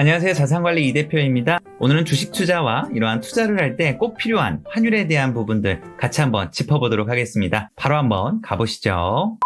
안녕하세요. 자산관리 이 대표입니다. 오늘은 주식 투자와 이러한 투자를 할 때 꼭 필요한 환율에 대한 부분들 같이 한번 짚어보도록 하겠습니다. 바로 한번 가보시죠.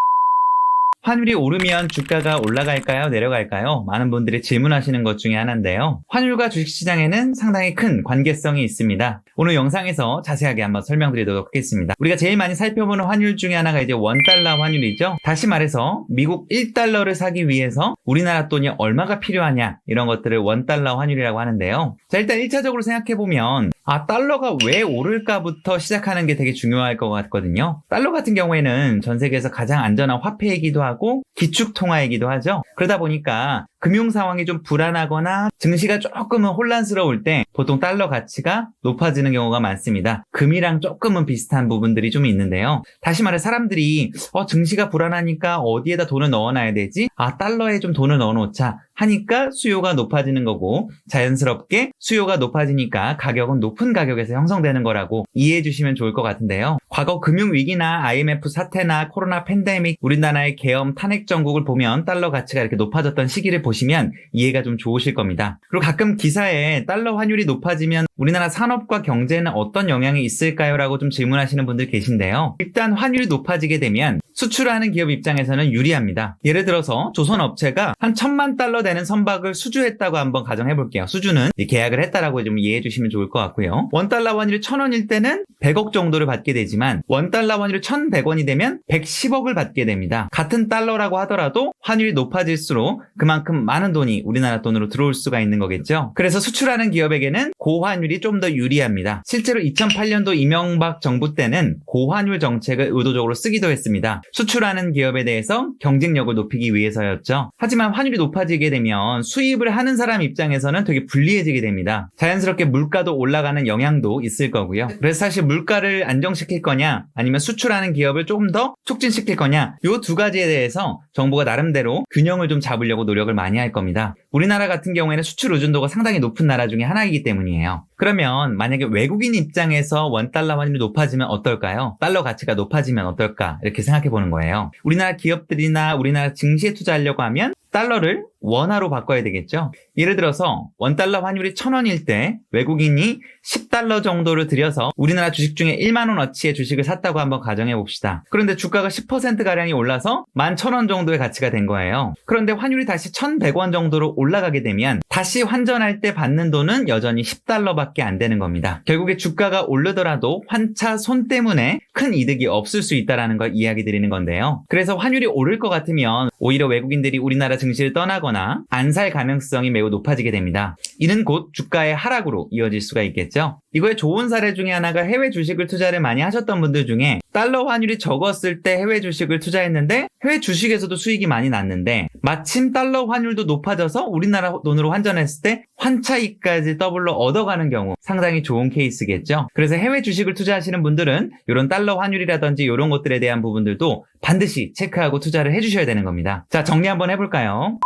환율이 오르면 주가가 올라갈까요? 내려갈까요? 많은 분들이 질문하시는 것 중에 하나인데요. 환율과 주식시장에는 상당히 큰 관계성이 있습니다. 오늘 영상에서 자세하게 한번 설명드리도록 하겠습니다. 우리가 제일 많이 살펴보는 환율 중에 하나가 이제 원달러 환율이죠. 다시 말해서 미국 1달러를 사기 위해서 우리나라 돈이 얼마가 필요하냐 이런 것들을 원달러 환율이라고 하는데요. 자 일단 1차적으로 생각해보면 아 달러가 왜 오를까부터 시작하는 게 되게 중요할 것 같거든요. 달러 같은 경우에는 전 세계에서 가장 안전한 화폐이기도 하고 기축 통화이기도 하죠. 그러다 보니까 금융 상황이 좀 불안하거나 증시가 조금은 혼란스러울 때 보통 달러 가치가 높아지는 경우가 많습니다. 금이랑 조금은 비슷한 부분들이 좀 있는데요. 다시 말해 사람들이 어 증시가 불안하니까 어디에다 돈을 넣어놔야 되지? 아 달러에 좀 돈을 넣어놓자 하니까 수요가 높아지는 거고 자연스럽게 수요가 높아지니까 가격은 높은 가격에서 형성되는 거라고 이해해 주시면 좋을 것 같은데요. 과거 금융위기나 IMF 사태나 코로나 팬데믹 우리나라의 계엄 탄핵 정국을 보면 달러 가치가 이렇게 높아졌던 시기를 보시면 이해가 좀 좋으실 겁니다. 그리고 가끔 기사에 달러 환율이 높아지면 우리나라 산업과 경제에는 어떤 영향이 있을까요? 라고 좀 질문하시는 분들 계신데요. 일단 환율이 높아지게 되면 수출하는 기업 입장에서는 유리합니다. 예를 들어서 조선 업체가 한 천만 달러 되는 선박을 수주했다고 한번 가정해 볼게요. 수주는 계약을 했다라고 좀 이해해 주시면 좋을 것 같고요. 원 달러 환율이 천 원일 때는 100억 정도를 받게 되지만 원 달러 환율이 1,100원이 되면 110억을 받게 됩니다. 같은 달러라고 하더라도 환율이 높아질수록 그만큼 많은 돈이 우리나라 돈으로 들어올 수가 있는 거겠죠. 그래서 수출하는 기업에게는 고환율이 좀 더 유리합니다. 실제로 2008년도 이명박 정부 때는 고환율 정책을 의도적으로 쓰기도 했습니다. 수출하는 기업에 대해서 경쟁력을 높이기 위해서였죠. 하지만 환율이 높아지게 되면 수입을 하는 사람 입장에서는 되게 불리해지게 됩니다. 자연스럽게 물가도 올라가는 영향도 있을 거고요. 그래서 사실 물가를 안정시킬 거냐 아니면 수출하는 기업을 조금 더 촉진시킬 거냐 이 두 가지에 대해서 정부가 나름대로 균형을 좀 잡으려고 노력을 많이 할 겁니다. 우리나라 같은 경우에는 수출 의존도가 상당히 높은 나라 중에 하나이기 때문이에요. 그러면 만약에 외국인 입장에서 원달러 환율이 높아지면 어떨까요? 달러 가치가 높아지면 어떨까? 이렇게 생각해 보는 거예요. 우리나라 기업들이나 우리나라 증시에 투자하려고 하면 달러를 원화로 바꿔야 되겠죠. 예를 들어서 원달러 환율이 1000원일 때 외국인이 10달러 정도를 들여서 우리나라 주식 중에 1만 원어치의 주식을 샀다고 한번 가정해 봅시다. 그런데 주가가 10%가량이 올라서 11,000원 정도의 가치가 된 거예요. 그런데 환율이 다시 1,100원 정도로 올라가게 되면 다시 환전할 때 받는 돈은 여전히 10달러밖에 안 되는 겁니다. 결국에 주가가 오르더라도 환차 손 때문에 큰 이득이 없을 수 있다는 걸 이야기 드리는 건데요. 그래서 환율이 오를 것 같으면 오히려 외국인들이 우리나라 증시를 떠나거나 안 살 가능성이 매우 높아지게 됩니다. 이는 곧 주가의 하락으로 이어질 수가 있겠죠. 이거의 좋은 사례 중에 하나가 해외 주식을 투자를 많이 하셨던 분들 중에 달러 환율이 적었을 때 해외 주식을 투자했는데 해외 주식에서도 수익이 많이 났는데 마침 달러 환율도 높아져서 우리나라 돈으로 환전했을 때 환차익까지 더블로 얻어가는 경우 상당히 좋은 케이스겠죠. 그래서 해외 주식을 투자하시는 분들은 이런 달러 환율이라든지 이런 것들에 대한 부분들도 반드시 체크하고 투자를 해주셔야 되는 겁니다. 자 정리 한번 해볼까요?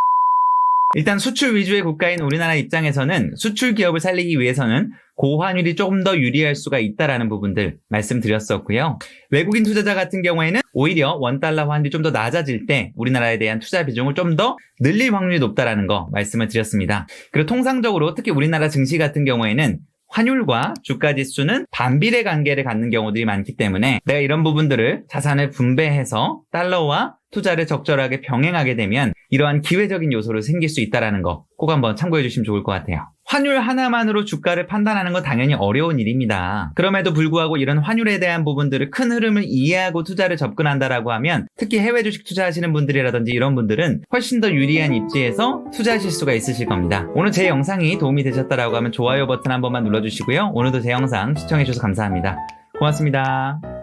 일단 수출 위주의 국가인 우리나라 입장에서는 수출 기업을 살리기 위해서는 고환율이 조금 더 유리할 수가 있다라는 부분들 말씀드렸었고요. 외국인 투자자 같은 경우에는 오히려 원달러 환율이 좀 더 낮아질 때 우리나라에 대한 투자 비중을 좀 더 늘릴 확률이 높다라는 거 말씀을 드렸습니다. 그리고 통상적으로 특히 우리나라 증시 같은 경우에는 환율과 주가 지수는 반비례 관계를 갖는 경우들이 많기 때문에 내가 이런 부분들을 자산을 분배해서 달러와 투자를 적절하게 병행하게 되면 이러한 기회적인 요소를 생길 수 있다는 거 꼭 한번 참고해 주시면 좋을 것 같아요. 환율 하나만으로 주가를 판단하는 건 당연히 어려운 일입니다. 그럼에도 불구하고 이런 환율에 대한 부분들을 큰 흐름을 이해하고 투자를 접근한다라고 하면 특히 해외 주식 투자하시는 분들이라든지 이런 분들은 훨씬 더 유리한 입지에서 투자하실 수가 있으실 겁니다. 오늘 제 영상이 도움이 되셨다라고 하면 좋아요 버튼 한 번만 눌러주시고요. 오늘도 제 영상 시청해 주셔서 감사합니다. 고맙습니다.